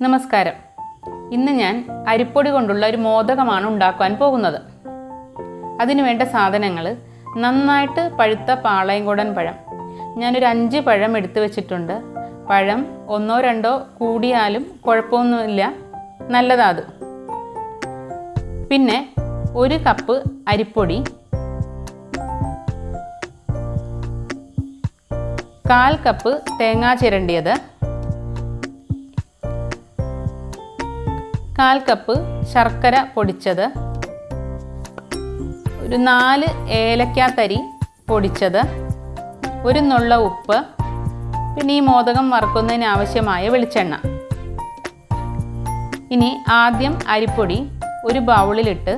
നമസ്കാരം. ഇന്ന് ഞാൻ അരിപ്പൊടി കൊണ്ടുള്ള ഒരു മോദകമാണ് ഉണ്ടാക്കുവാൻ പോകുന്നത്. അതിനു വേണ്ട സാധനങ്ങൾ നന്നായിട്ട് പഴുത്ത പാളയംകുടൻ പഴം. ഞാനൊരു അഞ്ച് പഴം എടുത്തു വെച്ചിട്ടുണ്ട്. പഴം ഒന്നോ രണ്ടോ കൂടിയാലും കുഴപ്പമൊന്നുമില്ല. നല്ലതാത്. പിന്നെ ഒരു കപ്പ് അരിപ്പൊടി. കാൽ കപ്പ് തേങ്ങാ ചിരണ്ടിയത്. കാൽ കപ്പ് ശർക്കര പൊടിച്ചത്. ഒരു നാല് ഏലക്കാത്തരി പൊടിച്ചത്. ഒരു നുള്ള ഉപ്പ്. പിന്നെ ഈ മോദകം വറുക്കുന്നതിന് ആവശ്യമായ വെളിച്ചെണ്ണ. ഇനി ആദ്യം അരിപ്പൊടി ഒരു ബൗളിലിട്ട്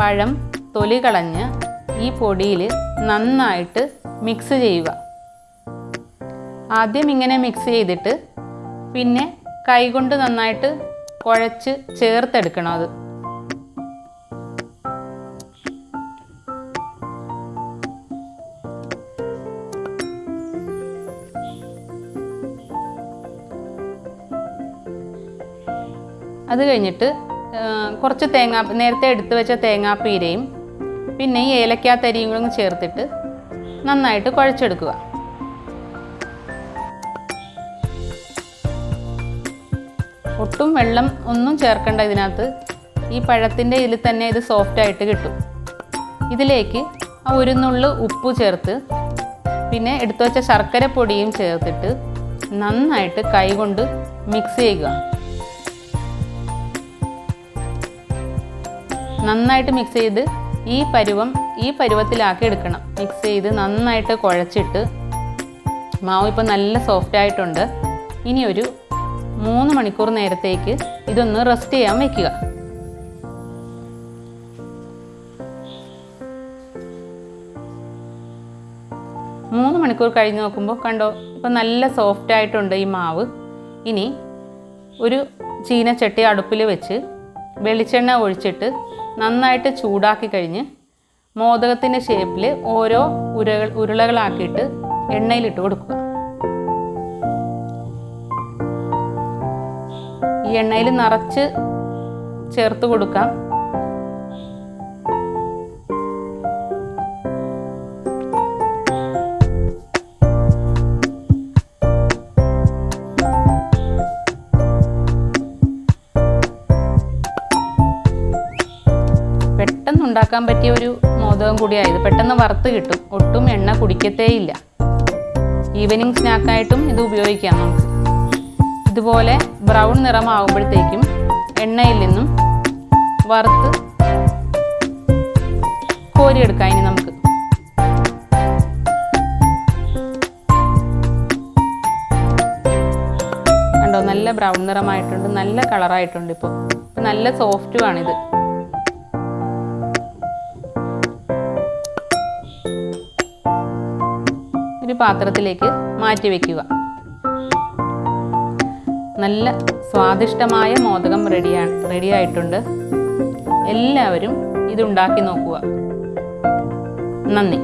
പഴം തൊലി കളഞ്ഞ് ഈ പൊടിയിൽ നന്നായിട്ട് മിക്സ് ചെയ്യുക. ആദ്യം ഇങ്ങനെ മിക്സ് ചെയ്തിട്ട് പിന്നെ കൈകൊണ്ട് നന്നായിട്ട് കുഴച്ച് ചേർത്തെടുക്കണം അത്. അത് കഴിഞ്ഞിട്ട് കുറച്ച് തേങ്ങാ നേരത്തെ എടുത്തു വെച്ച തേങ്ങാപ്പീരയും പിന്നെ ഈ ഏലക്കാത്തരിയും കൂടെ ചേർത്തിട്ട് നന്നായിട്ട് കുഴച്ചെടുക്കുക. ഒട്ടും വെള്ളം ഒന്നും ചേർക്കണ്ട ഇതിനകത്ത്. ഈ പഴത്തിന്റെ ഇതിൽ തന്നെ ഇത് സോഫ്റ്റ് ആയിട്ട് കിട്ടും. ഇതിലേക്ക് ആ ഒരു നുള്ളു ഉപ്പ് ചേർത്ത് പിന്നെ എടുത്തു വെച്ച ശർക്കര പൊടിയും ചേർത്തിട്ട് നന്നായിട്ട് കൈകൊണ്ട് മിക്സ് ചെയ്യുക. നന്നായിട്ട് മിക്സ് ചെയ്ത് ഈ പരുവം ഈ പരുവത്തിലാക്കി എടുക്കണം. മിക്സ് ചെയ്ത് നന്നായിട്ട് കുഴച്ചിട്ട് മാവ് ഇപ്പോൾ നല്ല സോഫ്റ്റ് ആയിട്ടുണ്ട്. ഇനി ഒരു മൂന്ന് മണിക്കൂർ നേരത്തേക്ക് ഇതൊന്ന് റെസ്റ്റ് ചെയ്യാൻ വെക്കുക. മൂന്ന് മണിക്കൂർ കഴിഞ്ഞ് നോക്കുമ്പോൾ കണ്ടോ ഇപ്പം നല്ല സോഫ്റ്റ് ആയിട്ടുണ്ട് ഈ മാവ്. ഇനി ഒരു ചീനച്ചട്ടി അടുപ്പിൽ വെച്ച് വെളിച്ചെണ്ണ ഒഴിച്ചിട്ട് നന്നായിട്ട് ചൂടാക്കി കഴിഞ്ഞ് മോദകത്തിന്റെ ഷേപ്പിൽ ഓരോ ഉരകൾ ഉരുളകളാക്കിയിട്ട് എണ്ണയിലിട്ട് കൊടുക്കുക. ഈ എണ്ണയിൽ നിറച്ച് ചേർത്ത് കൊടുക്കാം. പെട്ടെന്ന് ഉണ്ടാക്കാൻ പറ്റിയ ഒരു മോദകം കൂടിയായത് പെട്ടെന്ന് വറുത്ത് കിട്ടും. ഒട്ടും എണ്ണ കുടിക്കത്തേയില്ല. ഈവനിങ് സ്നാക്കായിട്ടും ഇത് ഉപയോഗിക്കാം നമുക്ക്. ഇതുപോലെ ബ്രൗൺ നിറമാകുമ്പോഴത്തേക്കും എണ്ണയിൽ നിന്നും വറുത്ത് കോരിയെടുക്കാം ഇനി നമുക്ക്. കണ്ടോ നല്ല ബ്രൗൺ നിറമായിട്ടുണ്ട് നല്ല കളറായിട്ടുണ്ട് ഇപ്പോൾ നല്ല സോഫ്റ്റുമാണിത് ഒരു പാത്രത്തിലേക്ക് മാറ്റി വയ്ക്കുക നല്ല സ്വാദിഷ്ടമായ മോദകം റെഡിയാണ് റെഡി ആയിട്ടുണ്ട് എല്ലാവരും ഇതുണ്ടാക്കി നോക്കുക. നന്ദി.